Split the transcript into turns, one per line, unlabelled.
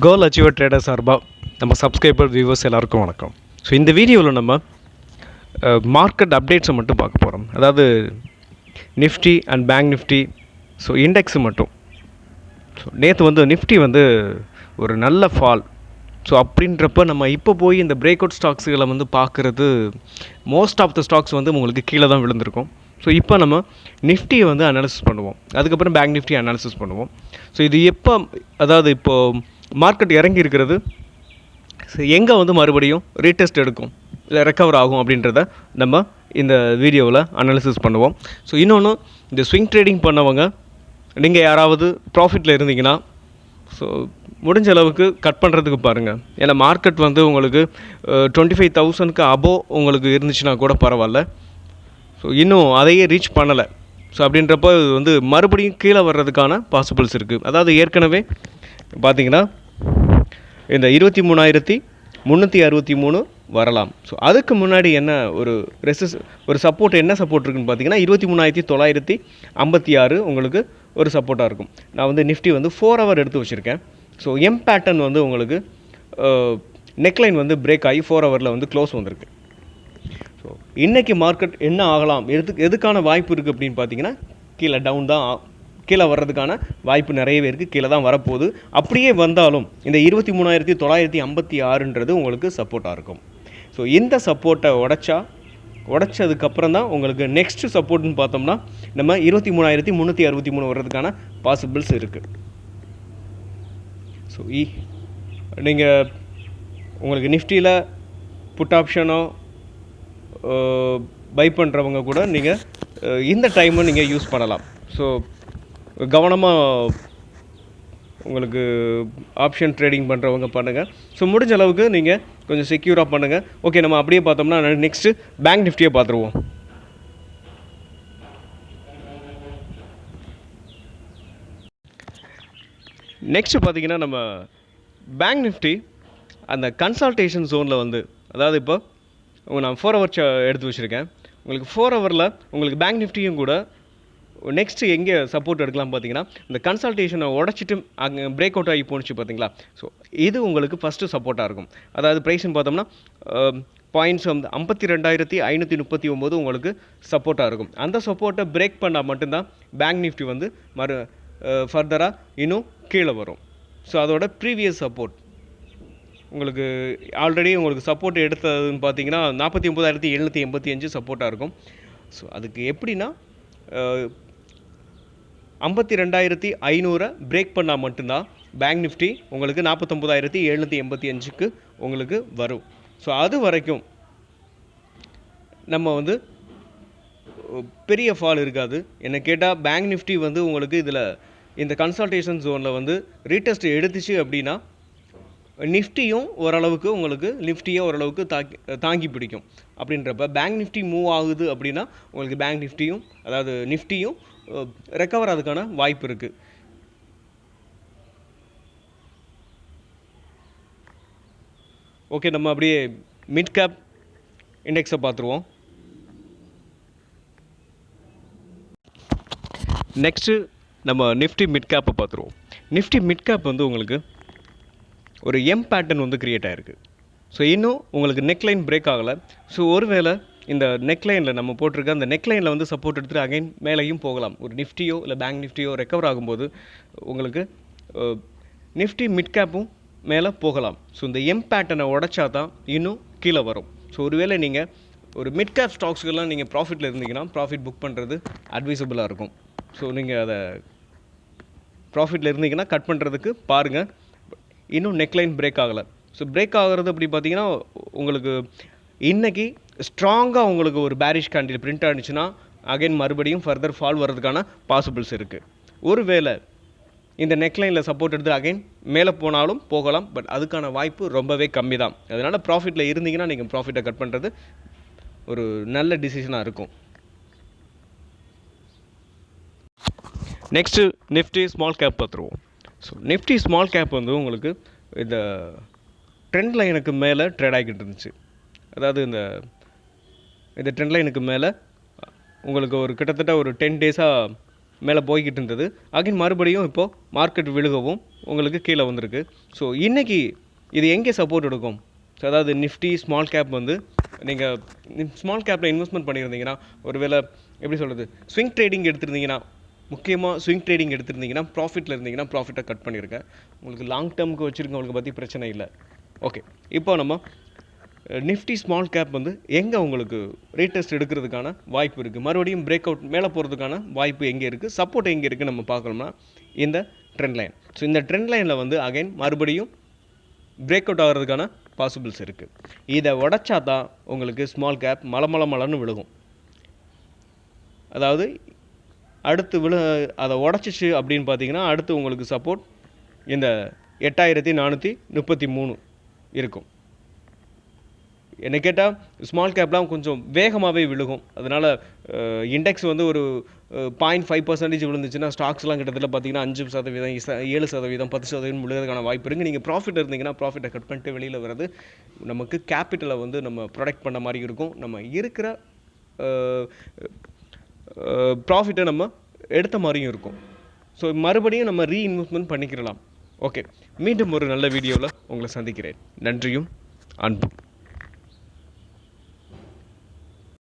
கோல் achiever trader சார்பாக நம்ம subscriber viewers எல்லாருக்கும் வணக்கம். ஸோ இந்த வீடியோவில் நம்ம மார்க்கெட் அப்டேட்ஸை மட்டும் பார்க்க போகிறோம் அதாவது Nifty and bank Nifty so index மட்டும். ஸோ நேற்று வந்து நிஃப்டி வந்து ஒரு நல்ல ஃபால் ஸோ அப்படின்றப்ப நம்ம இப்போ போய் இந்த பிரேக் அவுட் ஸ்டாக்ஸுகளை வந்து பார்க்குறது மோஸ்ட் ஆஃப் த ஸ்டாக்ஸ் வந்து உங்களுக்கு கீழே தான் விழுந்திருக்கும். ஸோ இப்போ நம்ம நிஃப்டியை வந்து அனாலிசிஸ் பண்ணுவோம். அதுக்கப்புறம் பேங்க் நிஃப்டி அனாலிசிஸ் பண்ணுவோம். ஸோ இது எப்போ அதாவது இப்போது மார்க்கெட் இறங்கி இருக்கிறது ஸோ எங்கே வந்து மறுபடியும் ரீடெஸ்ட் எடுக்கும்? இல்லை ரெக்கவர் ஆகும் அப்படின்றத நம்ம இந்த வீடியோவில் அனாலிசிஸ் பண்ணுவோம். ஸோ இன்னொன்று இந்த ஸ்விங் ட்ரேடிங் பண்ணவங்க நீங்கள் யாராவது ப்ராஃபிட்டில் இருந்தீங்கன்னா ஸோ முடிஞ்ச அளவுக்கு கட் பண்ணுறதுக்கு பாருங்கள் ஏன்னா மார்க்கெட் வந்து உங்களுக்கு டுவெண்ட்டி ஃபைவ் தௌசண்ட்க்கு அபோவ் உங்களுக்கு இருந்துச்சுன்னா கூட பரவாயில்ல. ஸோ இன்னும் அதையே ரீச் பண்ணலை. ஸோ அப்படின்றப்போ இது வந்து மறுபடியும் கீழே வர்றதுக்கான பாசிபிள்ஸ் இருக்குது அதாவது ஏற்கனவே பார்த்தீங்கன்னா இந்த இருபத்தி மூணாயிரத்தி முந்நூற்றி அறுபத்தி மூணு வரலாம். ஸோ அதுக்கு முன்னாடி என்ன ஒரு ரெசிஸ் ஒரு சப்போர்ட் என்ன சப்போர்ட் இருக்குன்னு பார்த்தீங்கன்னா இருபத்தி மூணாயிரத்தி தொள்ளாயிரத்தி ஐம்பத்தி ஆறு உங்களுக்கு ஒரு சப்போர்ட்டாக இருக்கும். நான் வந்து நிஃப்டி வந்து ஃபோர் ஹவர் எடுத்து வச்சுருக்கேன். ஸோ எம் பேட்டர்ன் வந்து உங்களுக்கு நெக்லைன் வந்து பிரேக் ஆகி ஃபோர் ஹவரில் வந்து க்ளோஸ் வந்திருக்கு. ஸோ இன்றைக்கி மார்க்கெட் என்ன ஆகலாம்? எதுக்கு எதுக்கான வாய்ப்பு இருக்குது அப்படின்னு பார்த்தீங்கன்னா கீழே டவுன் தான் கீழே வர்றதுக்கான வாய்ப்பு நிறையவே இருக்குது கீழே தான் வரப்போகுது. அப்படியே வந்தாலும் இந்த இருபத்தி மூணாயிரத்தி தொள்ளாயிரத்தி ஐம்பத்தி ஆறுன்றது உங்களுக்கு சப்போர்ட்டாக இருக்கும். ஸோ இந்த சப்போர்ட்டை உடச்சா உடச்சதுக்கப்புறம் தான் உங்களுக்கு நெக்ஸ்ட் சப்போர்ட்னு பார்த்தோம்னா நம்ம இருபத்தி மூணாயிரத்தி முந்நூற்றி அறுபத்தி மூணு வர்றதுக்கான பாசிபிள்ஸ் இருக்குது ஸோ இ நீங்கள் உங்களுக்கு நிஃப்டியில் புட் ஆப்ஷனோ பை பண்ணுறவங்க கூட நீங்கள் இந்த டைமை நீங்கள் யூஸ் பண்ணலாம். ஸோ கவனமாக உங்களுக்கு ஆப்ஷன் ட்ரேடிங் பண்ணுறவங்க பண்ணுங்கள் ஸோ முடிஞ்ச அளவுக்கு நீங்கள் கொஞ்சம் செக்யூராக பண்ணுங்கள் ஓகே நம்ம அப்படியே பார்த்தோம்னா நெக்ஸ்ட்டு பேங்க் நிஃப்டியை பார்த்துருவோம். நெக்ஸ்ட்டு பார்த்தீங்கன்னா நம்ம பேங்க் நிஃப்டி அந்த கன்சல்டேஷன் ஜோனில் வந்து அதாவது இப்போ நான் ஃபோர் ஹவர் எடுத்து வச்சுருக்கேன். உங்களுக்கு ஃபோர் ஹவரில் உங்களுக்கு பேங்க் நிஃப்டியும் கூட நெக்ஸ்ட்டு எங்கே சப்போர்ட் எடுக்கலாம் பார்த்தீங்கன்னா இந்த கன்சல்டேஷனை உடச்சிட்டு அங்கே பிரேக் அவுட் ஆகி போணுச்சு பார்த்தீங்களா? ஸோ இது உங்களுக்கு ஃபஸ்ட்டு சப்போர்ட்டாக இருக்கும். அதாவது ப்ரைஸ்னு பார்த்தோம்னா பாயிண்ட்ஸ் வந்து ஐம்பத்தி ரெண்டாயிரத்தி ஐநூற்றி முப்பத்தி ஒம்பது உங்களுக்கு சப்போர்ட்டாக இருக்கும். அந்த சப்போர்ட்டை பிரேக் பண்ணால் மட்டும்தான் பேங்க் நிஃப்டி வந்து மறு ஃபர்தராக இன்னும் கீழே வரும். ஸோ அதோட ப்ரீவியஸ் சப்போர்ட் உங்களுக்கு ஆல்ரெடி உங்களுக்கு சப்போர்ட் எடுத்ததுன்னு பார்த்தீங்கன்னா நாற்பத்தி ஒம்பதாயிரத்தி எழுநூற்றி எண்பத்தி அஞ்சு சப்போர்ட்டாக இருக்கும். ஸோ அதுக்கு எப்படின்னா ஐம்பத்தி ரெண்டாயிரத்தி ஐநூறை பிரேக் பண்ணால் மட்டும்தான் பேங்க் நிஃப்டி உங்களுக்கு நாற்பத்தொம்போதாயிரத்தி எழுநூற்றி எண்பத்தி அஞ்சுக்கு உங்களுக்கு வரும். ஸோ அது வரைக்கும் நம்ம வந்து பெரிய ஃபால் இருக்காது. என்னை கேட்டால் பேங்க் நிஃப்டி வந்து உங்களுக்கு இதில் இந்த கன்சல்டேஷன் ஜோனில் வந்து ரீடெஸ்ட் எடுத்துச்சு அப்படின்னா நிஃப்டியும் ஓரளவுக்கு உங்களுக்கு நிஃப்டியை ஓரளவுக்கு தாக்கி தாங்கி பிடிக்கும். அப்படின்றப்ப பேங்க் நிஃப்டி மூவ் ஆகுது அப்படின்னா உங்களுக்கு பேங்க் நிஃப்டியும் அதாவது நிஃப்டியும் ரெக்கவர் ஆகிறதுக்கான வாய்ப்பு இருக்குது ஓகே நம்ம அப்படியே மிட் கேப் இண்டெக்ஸை பார்த்துருவோம். நெக்ஸ்ட்டு நம்ம நிஃப்டி மிட் கேப்பை பார்த்துருவோம். நிஃப்டி மிட் கேப் வந்து உங்களுக்கு ஒரு எம் பேட்டர்ன் வந்து க்ரியேட் ஆகிருக்கு ஸோ இன்னும் உங்களுக்கு நெக்லைன் பிரேக் ஆகலை. ஸோ ஒருவேளை இந்த நெக்லைனில் நம்ம போட்டிருக்க அந்த நெக்லைனில் வந்து சப்போர்ட் எடுத்துகிட்டு அகைன் மேலேயும் போகலாம். ஒரு நிஃப்டியோ இல்லை பேங்க் நிஃப்டியோ ரெக்கவர் ஆகும்போது உங்களுக்கு நிஃப்டி மிட் கேப்பும் மேலே போகலாம். ஸோ இந்த எம் பேட்டனை உடச்சா தான் இன்னும் கீழே வரும். ஸோ ஒருவேளை நீங்கள் ஒரு மிட் கேப் ஸ்டாக்ஸ்க்கெல்லாம் நீங்கள் ப்ராஃபிட்டில் இருந்தீங்கன்னா ப்ராஃபிட் புக் பண்ணுறது அட்வைசபிளாக இருக்கும். ஸோ நீங்கள் அதை ப்ராஃபிட்டில் இருந்தீங்கன்னா கட் பண்ணுறதுக்கு பாருங்கள் இன்னும் நெக்லைன் பிரேக் ஆகலை. ஸோ பிரேக் ஆகிறது அப்படி பார்த்தீங்கன்னா உங்களுக்கு இன்னைக்கு ஸ்ட்ராங்காக உங்களுக்கு ஒரு பேரிஷ் கேண்டில் பிரிண்ட் ஆனிச்சுன்னா அகைன் மறுபடியும் ஃபர்தர் ஃபால் வர்றதுக்கான பாசிபிள்ஸ் இருக்குது ஒருவேளை இந்த நெக்லைனில் சப்போர்ட் எடுத்து அகைன் மேலே போனாலும் போகலாம் பட் அதுக்கான வாய்ப்பு ரொம்பவே கம்மி தான். அதனால் ப்ராஃபிட்டில் இருந்தீங்கன்னா நீங்கள் ப்ராஃபிட்டை கட் பண்ணுறது ஒரு நல்ல டிசிஷனாக இருக்கும். நெக்ஸ்ட்டு நிஃப்டி ஸ்மால் கேப் பார்த்துருவோம் ஸோ நிஃப்டி ஸ்மால் கேப் வந்து உங்களுக்கு இந்த ட்ரெண்ட் லைனுக்கு மேலே ட்ரேட் ஆகிக்கிட்டு இருந்துச்சு. அதாவது இந்த இந்த ட்ரெண்ட் லைனுக்கு மேலே உங்களுக்கு ஒரு கிட்டத்தட்ட ஒரு டென் டேஸாக மேலே போய்கிட்டு இருந்தது. அகைன் மறுபடியும் இப்போது மார்க்கெட் விழுகவும் உங்களுக்கு கீழே வந்திருக்கு. ஸோ இன்றைக்கி இது எங்கே சப்போர்ட் எடுக்கும்? ஸோ அதாவது நிஃப்டி ஸ்மால் கேப் வந்து நீங்கள் ஸ்மால் கேப்பில் இன்வெஸ்ட்மெண்ட் பண்ணியிருந்தீங்கன்னா ஒருவேளை எப்படி சொல்கிறது ஸ்விங் ட்ரேடிங் எடுத்திருந்தீங்கன்னா முக்கியமாக ஸ்விங் ட்ரேடிங் எடுத்திருந்தீங்கன்னா ப்ராஃபிட்டில் இருந்தீங்கன்னா ப்ராஃபிட்டை கட் பண்ணியிருக்கேன். உங்களுக்கு லாங் டேர்முக்கு வச்சுருக்கவங்களுக்கு பற்றி பிரச்சனை இல்லை. ஓகே இப்போ நம்ம நிஃப்டி ஸ்மால் கேப் வந்து எங்கே உங்களுக்கு ரீடெஸ்ட் எடுக்கிறதுக்கான வாய்ப்பு இருக்குது மறுபடியும் பிரேக் அவுட் மேலே போகிறதுக்கான வாய்ப்பு எங்கே இருக்குது சப்போர்ட் எங்கே இருக்குது நம்ம பார்க்கணும்னா இந்த ட்ரெண்ட் லைன் ஸோ இந்த ட்ரெண்ட் லைனில் வந்து அகைன் மறுபடியும் பிரேக் அவுட் ஆகிறதுக்கான பாசிபிள்ஸ் இருக்குது இதை உடச்சா தான் உங்களுக்கு ஸ்மால் கேப் மல மல மலன்னு விழுகும். அதாவது அடுத்து விழு அதை உடச்சிச்சு அப்படின்னு பார்த்தீங்கன்னா அடுத்து உங்களுக்கு சப்போர்ட் இந்த எட்டாயிரத்தி நானூற்றி முப்பத்தி மூணு இருக்கும். என்னை கேட்டால் ஸ்மால் கேப்லாம் கொஞ்சம் வேகமாகவே விழுகும். அதனால் இண்டெக்ஸ் வந்து ஒரு பாயிண்ட் ஃபைவ் பர்சன்டேஜ் விழுந்துச்சுன்னா ஸ்டாக்ஸ்லாம் கிட்டத்தட்ட பார்த்தீங்கன்னா அஞ்சு சதவீதம் ஏழு சதவீதம் பத்து சதவீதம் விழுகிறதுக்கான வாய்ப்பு இருக்குது நீங்கள் ப்ராஃபிட் இருந்தீங்கன்னா ப்ராஃபிட்டை கட் பண்ணிட்டு வெளியில் வர்றது நமக்கு கேபிட்டலை வந்து நம்ம ப்ரொடெக்ட் பண்ண மாதிரி இருக்கும். நம்ம இருக்கிற ப்ராஃபிட்டை நம்ம எடுத்த மாதிரியும் இருக்கும். ஸோ மறுபடியும் நம்ம ரீஇன்வெஸ்ட்மெண்ட் பண்ணிக்கிறலாம். ஓகே மீண்டும் ஒரு நல்ல வீடியோவில் உங்களை சந்திக்கிறேன். நன்றியும் அன்பும்.